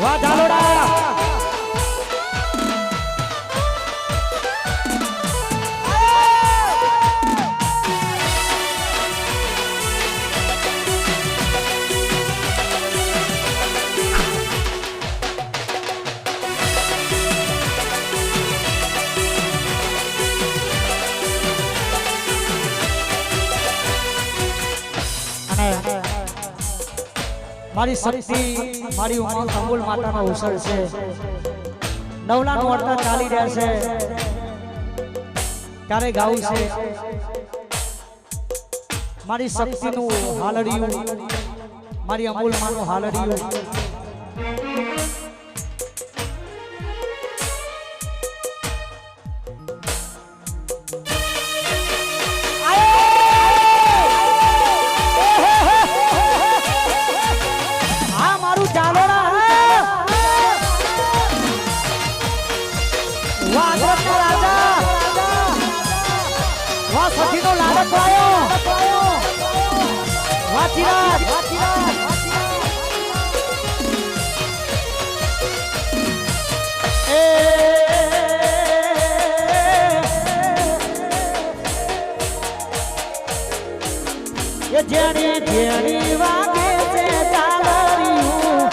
Vá, dá, dá, dá. મારી શક્તિ, મારી ઉમંગ અમૂલ માતાનો ઉસળ છે. નવલા અર્થ ચાલી રહ્યા છે. ત્યારે ગાવું છે? મારી શક્તિનું હાલડિયું, મારી અમૂલ માનું હાલડિયું. મારા સખીનો લાડક લાયો વાચીરાજ વાચીરાજ જેની જેની વાગે છે ચાલરિયું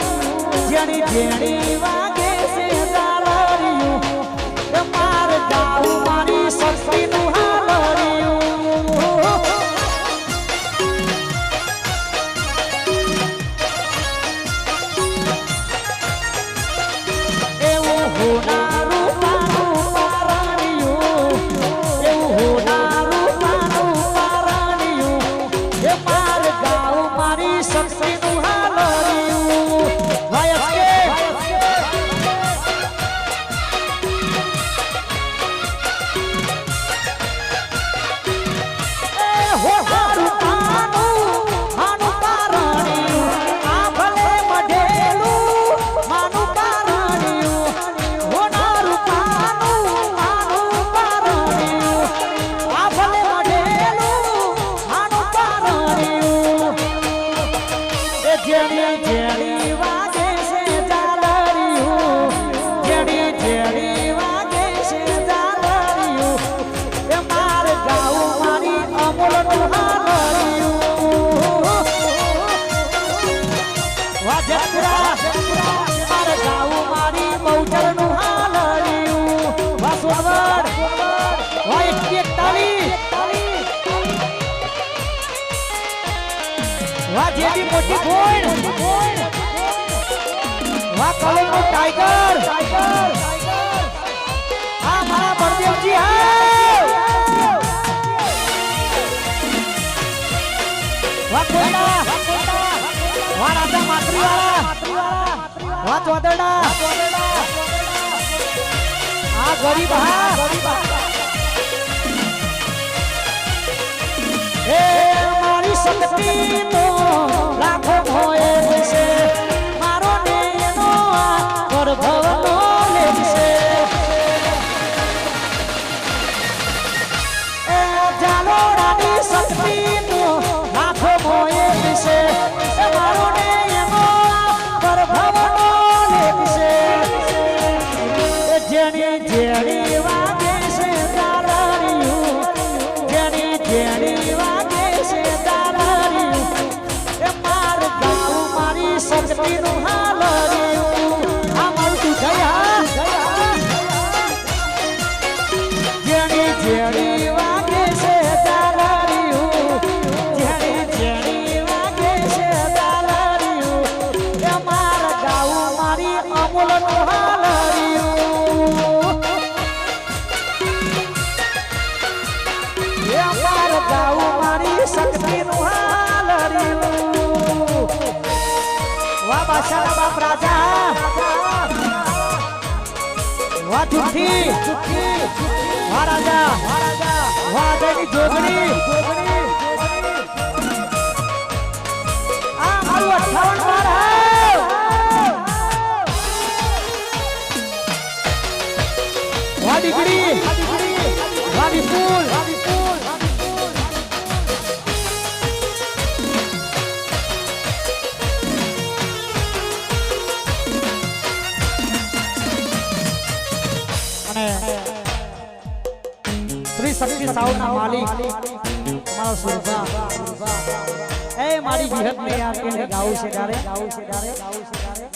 જેની જેની વાગે વાહ જેવી મોટી કોણ વાહ કલર નો ટાઈગર આ મારા શક્તિ long. વાહ ચુઠ્ઠી મહારાજા મહારાજા વાહ જોગણી જોગણી શક્તિ સાવના માલિક તમારો સુરભા. એ મારી વિહત ને યાર કે ગાવું છે ગારે, ગાવું છે ગારે, ગાવું છે તારે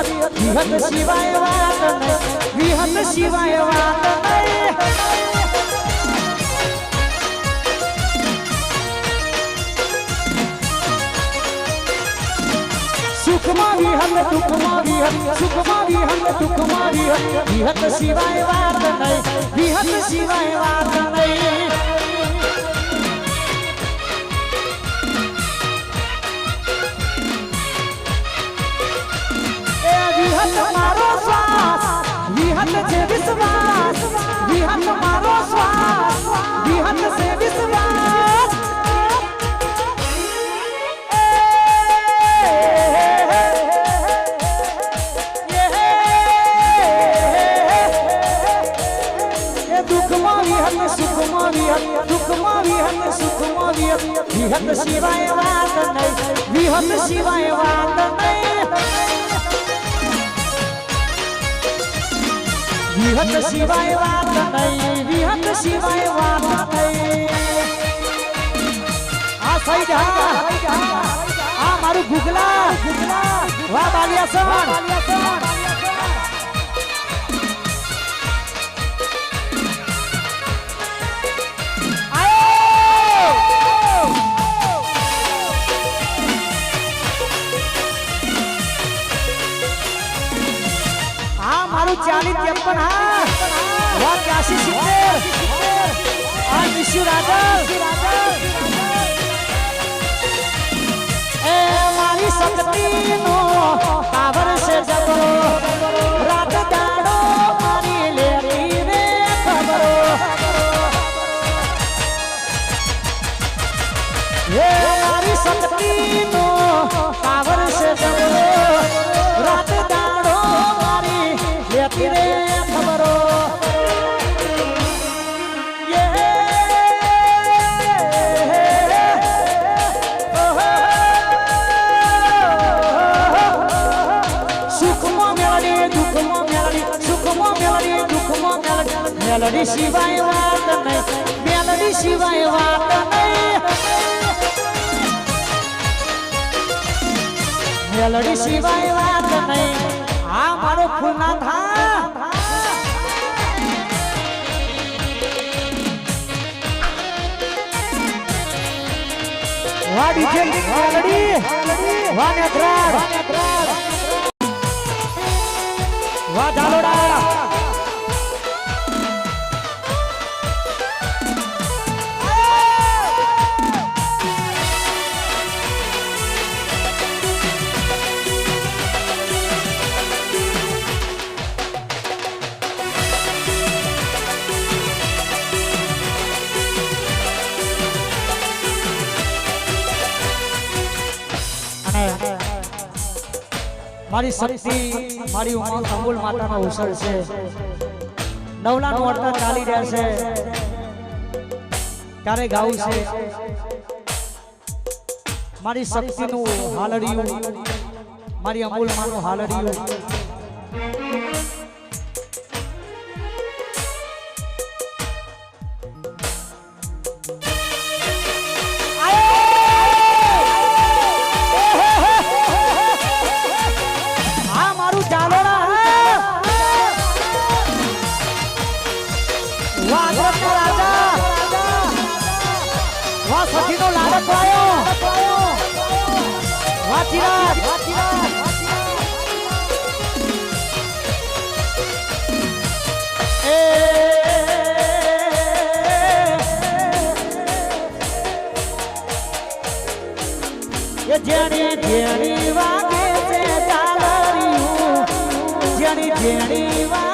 સુખમાં વિહત વિહત સિવાય વાત નહીં વિહત સિવાય વાત નહીં સુખમાં વિહત દુઃખમાં વિહત સુખમાં વિહત દુઃખમાં વિહત વિહત સિવાય We have the Shiva, Shiva, Shiva, Shiva, Shiva, Shiva, Shiva, Shiva, Shiva, વિહત સિવાય વાત નહીં વિહત સિવાય વાત નહીં આ સાઈડ હા આ મારું ગુગલા વાહ બાલિયા હા ચાલીસ ત્રેપન હા વાહ ત્યાસી સિત્તેર આ નિશુ રાજલ એ મારી શક્તિનો પાવર છે જબરો મેળવી સિવાય વાત નહીં મેલડી સિવાય વાત નહીં. મેલડી સિવાય વાત નહીં. આ મારો ફૂલના થા. વાડી છે મેલડી નેત્રાડ વાહ ઝાલોડા મારી શક્તિ, મારી ઉમા કંબુલ માતાનો અવસર છે. નવલાનું વર્તન ચાલી રહ્યા છે. ત્યારે ગાવું છે? મારી શક્તિનું હાલડિયું, મારી અમૂલ માનું હાલડિયું. જેણી જેણી વાગે છે ચાલરિયું જેણી જેણી વાગે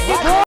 fucking car.